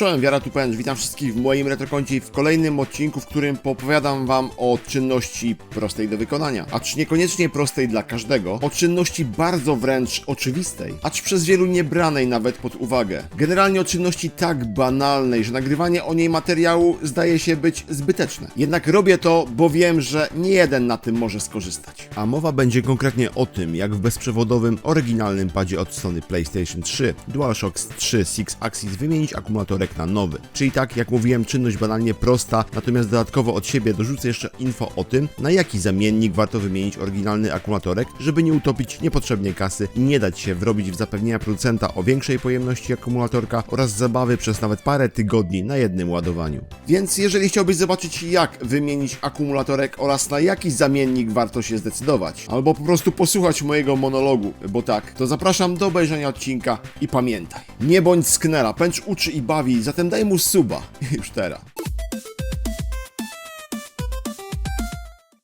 Czołem, Wiara Tupęcz, witam wszystkich w moim retrokoncie w kolejnym odcinku, w którym popowiadam wam o czynności prostej do wykonania. Acz niekoniecznie prostej dla każdego, o czynności bardzo wręcz oczywistej, acz przez wielu niebranej nawet pod uwagę. Generalnie o czynności tak banalnej, że nagrywanie o niej materiału zdaje się być zbyteczne. Jednak robię to, bo wiem, że nie jeden na tym może skorzystać. A mowa będzie konkretnie o tym, jak w bezprzewodowym, oryginalnym padzie od strony PlayStation 3 DualShock 3 Six Axis wymienić akumulatorek na nowy. Czyli tak, jak mówiłem, czynność banalnie prosta, natomiast dodatkowo od siebie dorzucę jeszcze info o tym, na jaki zamiennik warto wymienić oryginalny akumulatorek, żeby nie utopić niepotrzebnie kasy i nie dać się wrobić w zapewnienia producenta o większej pojemności akumulatorka oraz zabawy przez nawet parę tygodni na jednym ładowaniu. Więc jeżeli chciałbyś zobaczyć jak wymienić akumulatorek oraz na jaki zamiennik warto się zdecydować, albo po prostu posłuchać mojego monologu, bo tak, to zapraszam do obejrzenia odcinka i pamiętaj, nie bądź sknera, pęcz uczy i bawi, zatem daj mu suba, już teraz.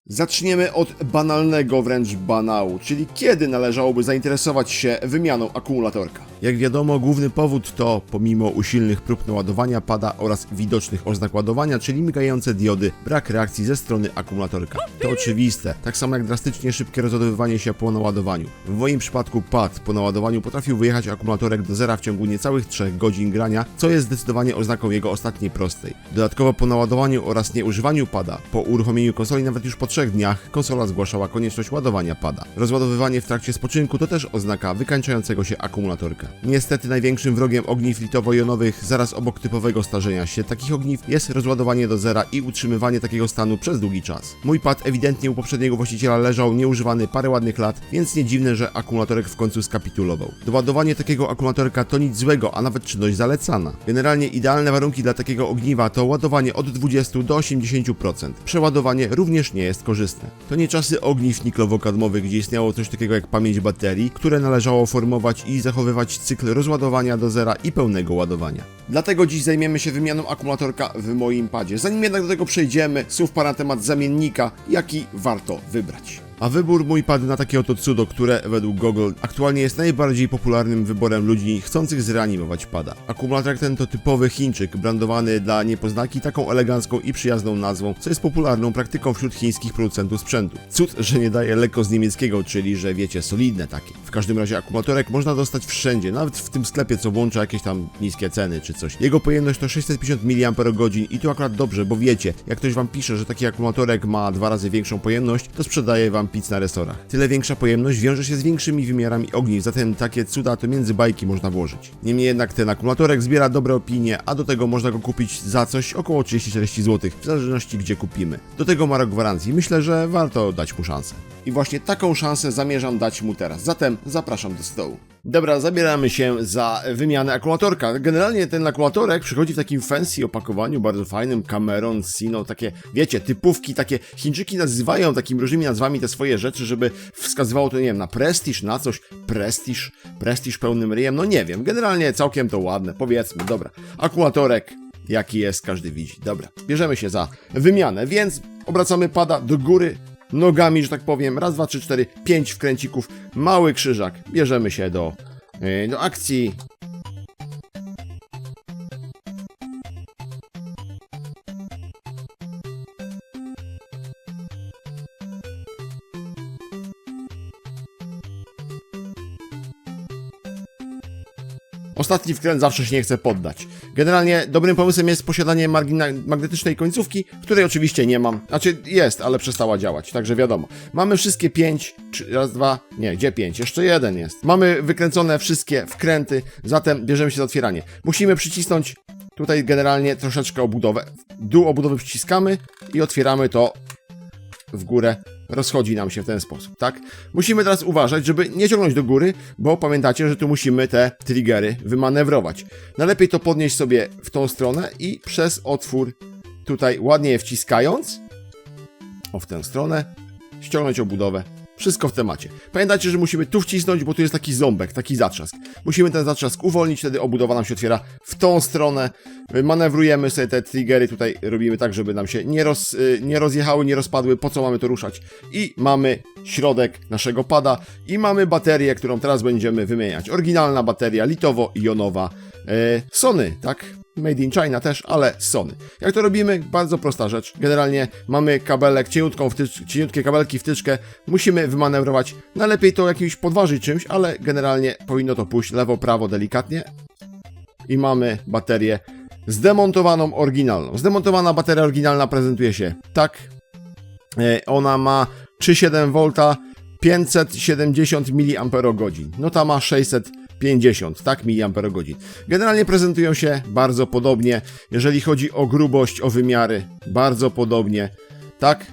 Zaczniemy od banalnego wręcz banału, czyli kiedy należałoby zainteresować się wymianą akumulatorka. Jak wiadomo, główny powód to, pomimo usilnych prób naładowania pada oraz widocznych oznak ładowania, czyli migające diody, brak reakcji ze strony akumulatorka. To oczywiste, tak samo jak drastycznie szybkie rozładowywanie się po naładowaniu. W moim przypadku pad po naładowaniu potrafił wyjechać akumulatorek do zera w ciągu niecałych 3 godzin grania, co jest zdecydowanie oznaką jego ostatniej prostej. Dodatkowo po naładowaniu oraz nieużywaniu pada, po uruchomieniu konsoli nawet już po 3 dniach, konsola zgłaszała konieczność ładowania pada. Rozładowywanie w trakcie spoczynku to też oznaka wykańczającego się akumulatorka. Niestety największym wrogiem ogniw litowo-jonowych zaraz obok typowego starzenia się takich ogniw jest rozładowanie do zera i utrzymywanie takiego stanu przez długi czas. Mój pad ewidentnie u poprzedniego właściciela leżał nieużywany parę ładnych lat, więc nie dziwne, że akumulatorek w końcu skapitulował. Doładowanie takiego akumulatorka to nic złego, a nawet czynność zalecana. Generalnie idealne warunki dla takiego ogniwa to ładowanie od 20 do 80%. Przeładowanie również nie jest korzystne. To nie czasy ogniw niklowo-kadmowych, gdzie istniało coś takiego jak pamięć baterii, które należało formować i zachowywać cykl rozładowania do zera i pełnego ładowania. Dlatego dziś zajmiemy się wymianą akumulatorka w moim padzie. Zanim jednak do tego przejdziemy, słów para na temat zamiennika, jaki warto wybrać. A wybór mój padł na takie oto cudo, które według Google aktualnie jest najbardziej popularnym wyborem ludzi chcących zreanimować pada. Akumulator ten to typowy Chińczyk, brandowany dla niepoznaki taką elegancką i przyjazną nazwą, co jest popularną praktyką wśród chińskich producentów sprzętu. Cud, że nie daje lekko z niemieckiego, czyli że wiecie, solidne takie. W każdym razie akumulatorek można dostać wszędzie, nawet w tym sklepie, co włącza jakieś tam niskie ceny czy coś. Jego pojemność to 650 mAh i to akurat dobrze, bo wiecie, jak ktoś wam pisze, że taki akumulatorek ma dwa razy większą pojemność, to sprzedaje wam pizz na. Tyle większa pojemność wiąże się z większymi wymiarami ogniw, zatem takie cuda to między bajki można włożyć. Niemniej jednak ten akumulatorek zbiera dobre opinie, a do tego można go kupić za coś około 30-40 zł, w zależności gdzie kupimy. Do tego ma rok gwarancji, myślę, że warto dać mu szansę. I właśnie taką szansę zamierzam dać mu teraz, zatem zapraszam do stołu. Dobra, zabieramy się za wymianę akumulatorka. Generalnie ten akumulatorek przychodzi w takim fancy opakowaniu, bardzo fajnym, Cameron, Sino, takie, wiecie, typówki, takie Chińczyki nazywają takimi różnymi nazwami te swoje rzeczy, żeby wskazywało to, nie wiem, na prestiż, na coś, prestiż, prestiż pełnym ryjem, no nie wiem, generalnie całkiem to ładne, powiedzmy, dobra. Akumulatorek, jaki jest, każdy widzi. Dobra, bierzemy się za wymianę, więc obracamy pada do góry, nogami, że tak powiem, raz, dwa, trzy, cztery, pięć wkręcików, mały krzyżak, bierzemy się do, yy, do akcji. Ostatni wkręt zawsze się nie chce poddać. Generalnie dobrym pomysłem jest posiadanie magnetycznej końcówki, której oczywiście nie mam. Znaczy jest, ale przestała działać, także wiadomo. Mamy wszystkie pięć, czy raz, dwa, nie, gdzie pięć? Jeszcze jeden jest. Mamy wykręcone wszystkie wkręty, zatem bierzemy się za otwieranie. Musimy przycisnąć tutaj generalnie troszeczkę obudowę. Dół obudowy przyciskamy i otwieramy to w górę rozchodzi nam się w ten sposób, tak? Musimy teraz uważać, żeby nie ciągnąć do góry, bo pamiętacie, że tu musimy te triggery wymanewrować. Najlepiej to podnieść sobie w tą stronę i przez otwór tutaj ładnie je wciskając, o w tę stronę, ściągnąć obudowę. Wszystko w temacie. Pamiętajcie, że musimy tu wcisnąć, bo tu jest taki ząbek, taki zatrzask. Musimy ten zatrzask uwolnić, wtedy obudowa nam się otwiera w tą stronę. Manewrujemy sobie te triggery, tutaj robimy tak, żeby nam się nie, roz, y, nie rozjechały, nie rozpadły, po co mamy to ruszać. I mamy środek naszego pada i mamy baterię, którą teraz będziemy wymieniać. Oryginalna bateria litowo-jonowa Sony, tak? Made in China też, ale Sony. Jak to robimy? Bardzo prosta rzecz. Generalnie mamy kabelek, cieniutką wtycz, cieniutkie kabelki, wtyczkę. Musimy wymanewrować. Najlepiej to jakimś podważyć czymś, ale generalnie powinno to pójść lewo, prawo, delikatnie. I mamy baterię zdemontowaną, oryginalną. Zdemontowana bateria oryginalna prezentuje się tak. E, Ona ma 3,7 V, 570 mAh. No ta ma 650, tak, mAh. Generalnie prezentują się bardzo podobnie, jeżeli chodzi o grubość, o wymiary, bardzo podobnie, tak?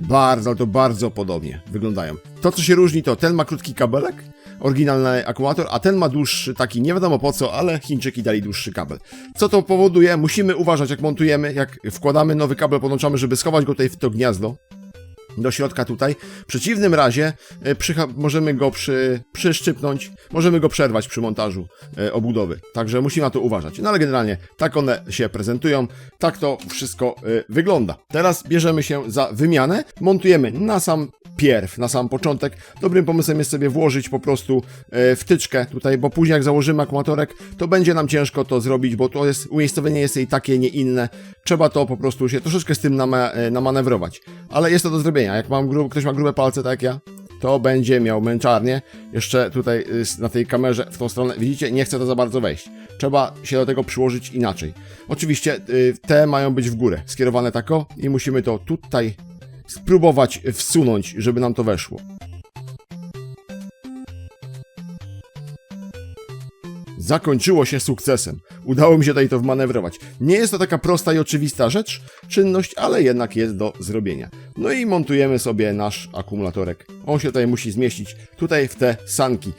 Bardzo, ale to bardzo podobnie wyglądają. To, co się różni, to ten ma krótki kabelek, oryginalny akumulator, a ten ma dłuższy, taki nie wiadomo po co, ale Chińczyki dali dłuższy kabel. Co to powoduje? Musimy uważać, jak montujemy, jak wkładamy nowy kabel, podłączamy, żeby schować go tutaj w to gniazdo do środka tutaj. W przeciwnym razie e, możemy go przy, przyszczypnąć, możemy go przerwać przy montażu e, obudowy. Także musimy na to uważać. No ale generalnie tak one się prezentują, tak to wszystko e, wygląda. Teraz bierzemy się za wymianę, montujemy na sam pierw, na sam początek. Dobrym pomysłem jest sobie włożyć po prostu e, wtyczkę tutaj, bo później jak założymy akumulatorek, to będzie nam ciężko to zrobić, bo to jest umiejscowienie jest jej takie, nie inne. Trzeba to po prostu się troszeczkę z tym nama- e, namanewrować. Ale jest to do zrobienia. Jak mam gru- ktoś ma grube palce, tak jak ja, to będzie miał męczarnię. Jeszcze tutaj y, na tej kamerze w tą stronę, widzicie, nie chce to za bardzo wejść. Trzeba się do tego przyłożyć inaczej. Oczywiście y, te mają być w górę, skierowane tako i musimy to tutaj spróbować wsunąć, żeby nam to weszło. Zakończyło się sukcesem. Udało mi się tutaj to wmanewrować. Nie jest to taka prosta i oczywista rzecz, czynność, ale jednak jest do zrobienia. No i montujemy sobie nasz akumulatorek. On się tutaj musi zmieścić, tutaj w te sanki.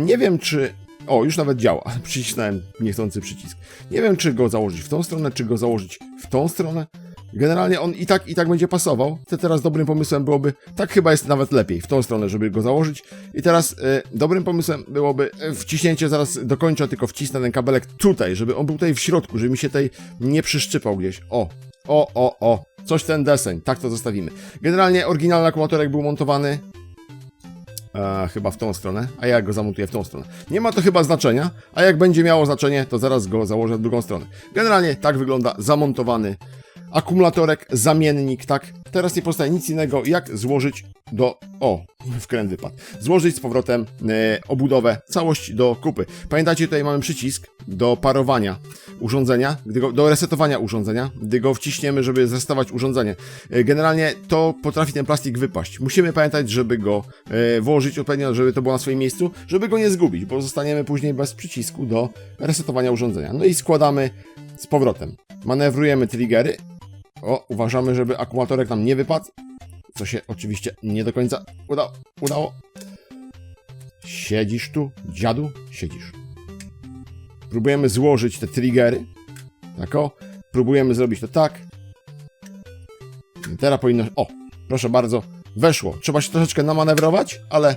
Nie, wiem czy... O, już nawet działa. Przycisnąłem niechcący przycisk. Nie wiem, czy go założyć w tą stronę, czy go założyć w tą stronę. Generalnie on i tak, i tak będzie pasował. To teraz dobrym pomysłem byłoby, tak chyba jest nawet lepiej, w tą stronę, żeby go założyć. I teraz e, dobrym pomysłem byłoby e, wciśnięcie, zaraz dokończę, tylko wcisnę ten kabelek tutaj, żeby on był tutaj w środku, żeby mi się tutaj nie przyszczypał gdzieś. O, o, o, o, coś ten deseń, tak to zostawimy. Generalnie oryginalny akumulatorek był montowany E, chyba w tą stronę, a ja go zamontuję w tą stronę. Nie ma to chyba znaczenia, a jak będzie miało znaczenie, to zaraz go założę w drugą stronę. Generalnie tak wygląda zamontowany akumulatorek, zamiennik, tak? Teraz nie pozostaje nic innego, jak złożyć do... O, wkręt wypadł. Złożyć z powrotem e, obudowę, całość do kupy. Pamiętajcie, tutaj mamy przycisk do parowania urządzenia, go, do resetowania urządzenia, gdy go wciśniemy, żeby zresetować urządzenie. E, Generalnie to potrafi ten plastik wypaść. Musimy pamiętać, żeby go e, włożyć odpowiednio, żeby to było na swoim miejscu, żeby go nie zgubić, bo zostaniemy później bez przycisku do resetowania urządzenia. No i składamy z powrotem. Manewrujemy triggery. O, uważamy, żeby akumulatorek nam nie wypadł, co się oczywiście nie do końca udało. udało. Siedzisz tu, dziadu? Siedzisz. Próbujemy złożyć te triggery. Tak o. Próbujemy zrobić to tak. I teraz powinno... O, proszę bardzo. Weszło. Trzeba się troszeczkę namanewrować, ale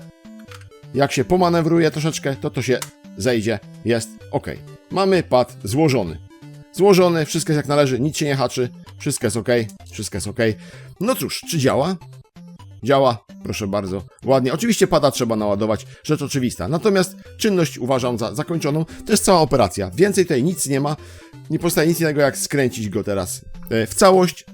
jak się pomanewruje troszeczkę, to to się zejdzie. Jest ok. Mamy pad złożony. Złożony, wszystko jest jak należy, nic się nie haczy, wszystko jest ok, wszystko jest ok. No cóż, czy działa? Działa, proszę bardzo, ładnie. Oczywiście pada trzeba naładować, rzecz oczywista. Natomiast czynność uważam za zakończoną. To jest cała operacja. Więcej tutaj nic nie ma. Nie pozostaje nic innego jak skręcić go teraz e, w całość.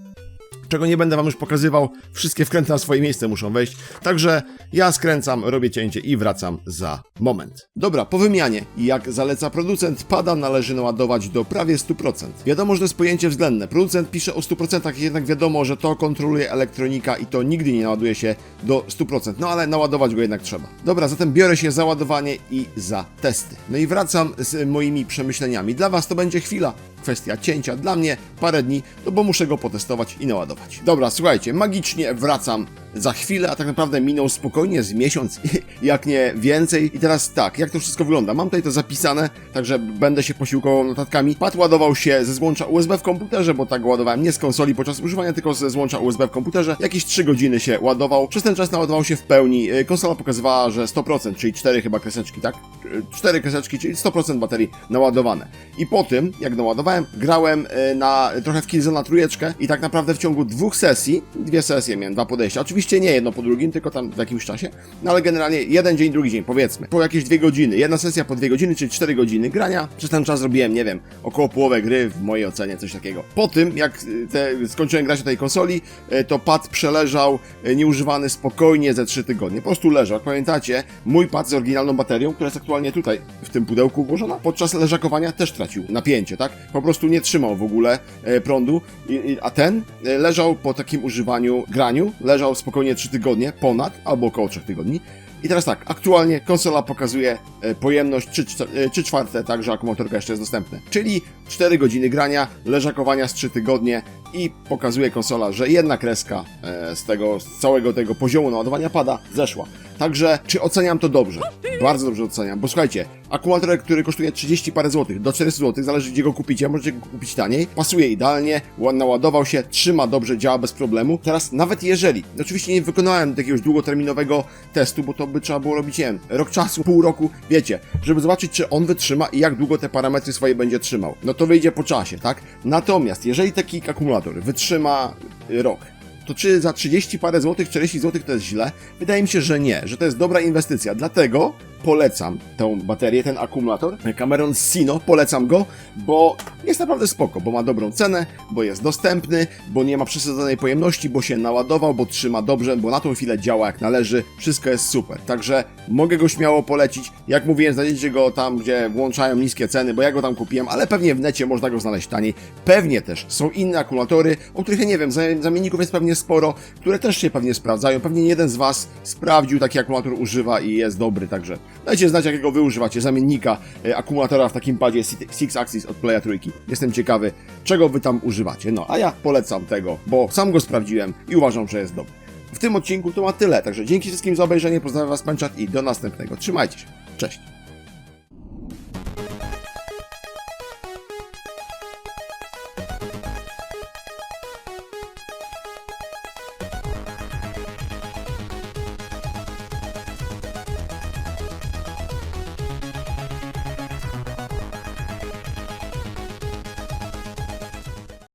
Czego nie będę wam już pokazywał, wszystkie wkręty na swoje miejsce muszą wejść. Także ja skręcam, robię cięcie i wracam za moment. Dobra, po wymianie, jak zaleca producent, pada należy naładować do prawie 100%. Wiadomo, że to jest pojęcie względne. Producent pisze o 100%, jednak wiadomo, że to kontroluje elektronika i to nigdy nie naładuje się do 100%. No ale naładować go jednak trzeba. Dobra, zatem biorę się za ładowanie i za testy. No i wracam z moimi przemyśleniami. Dla was to będzie chwila, kwestia cięcia, dla mnie parę dni, no bo muszę go potestować i naładować. Dobra, słuchajcie, magicznie wracam za chwilę, a tak naprawdę minął spokojnie z miesiąc, jak nie więcej. I teraz tak, jak to wszystko wygląda? Mam tutaj to zapisane, także będę się posiłkował notatkami. Pad ładował się ze złącza USB w komputerze, bo tak ładowałem nie z konsoli podczas używania, tylko ze złącza USB w komputerze. Jakieś 3 godziny się ładował. Przez ten czas naładował się w pełni. Yy, Konsola pokazywała, że 100%, czyli 4 chyba kreseczki, tak? 4 kreseczki, czyli 100% baterii naładowane. I po tym, jak naładowałem, grałem yy, na trochę w Killzone na trójeczkę i tak naprawdę w ciągu dwóch sesji, dwie sesje miałem, dwa podejścia. Oczywiście Oczywiście nie jedno po drugim, tylko tam w jakimś czasie, no ale generalnie jeden dzień, drugi dzień, powiedzmy. Po jakieś dwie godziny, jedna sesja po dwie godziny, czyli cztery godziny grania. Przez ten czas zrobiłem, nie wiem, około połowę gry w mojej ocenie, coś takiego. Po tym, jak y, te, skończyłem grać na tej konsoli, y, to pad przeleżał y, nieużywany spokojnie ze trzy tygodnie. Po prostu leżał. Jak pamiętacie, mój pad z oryginalną baterią, która jest aktualnie tutaj, w tym pudełku włożona, podczas leżakowania też tracił napięcie, tak? Po prostu nie trzymał w ogóle prądu, a ten leżał po takim używaniu, graniu, leżał spokojnie 3 tygodnie, ponad, albo około 3 tygodni. I teraz tak, aktualnie konsola pokazuje e, pojemność 3, 3 czwarte, tak, że akumulatorka jeszcze jest dostępna. Czyli 4 godziny grania, leżakowania z 3 tygodnie i pokazuje konsola, że jedna kreska e, z tego, z całego tego poziomu naładowania pada, zeszła. Także, czy oceniam to dobrze? Bardzo dobrze oceniam, bo słuchajcie, akumulator, który kosztuje 30 parę złotych, do 400 złotych, zależy gdzie go kupicie, możecie go kupić taniej, pasuje idealnie, ła- naładował się, trzyma dobrze, działa bez problemu. Teraz, nawet jeżeli, oczywiście nie wykonałem jakiegoś długoterminowego testu, bo to by trzeba było robić, nie wiem, rok czasu, pół roku, wiecie, żeby zobaczyć, czy on wytrzyma i jak długo te parametry swoje będzie trzymał. No to wyjdzie po czasie, tak? Natomiast, jeżeli taki akumulator wytrzyma y, rok, to czy za 30 parę złotych, 40 złotych to jest źle? Wydaje mi się, że nie, że to jest dobra inwestycja. Dlatego polecam tę baterię, ten akumulator. Cameron Sino, polecam go, bo jest naprawdę spoko, bo ma dobrą cenę, bo jest dostępny, bo nie ma przesadzonej pojemności, bo się naładował, bo trzyma dobrze, bo na tą chwilę działa jak należy. Wszystko jest super. Także mogę go śmiało polecić. Jak mówiłem, znajdziecie go tam, gdzie włączają niskie ceny, bo ja go tam kupiłem, ale pewnie w necie można go znaleźć taniej. Pewnie też są inne akumulatory, o których ja nie wiem, zam- zamienników jest pewnie sporo, które też się pewnie sprawdzają. Pewnie nie jeden z Was sprawdził taki akumulator, używa i jest dobry, także dajcie znać, jakiego Wy używacie zamiennika e, akumulatora w takim padzie Si- Six Axis od Playa Trójki. Jestem ciekawy, czego Wy tam używacie. No, a ja polecam tego, bo sam go sprawdziłem i uważam, że jest dobry. W tym odcinku to ma tyle, także dzięki wszystkim za obejrzenie, pozdrawiam Was Pęczat i do następnego. Trzymajcie się, cześć!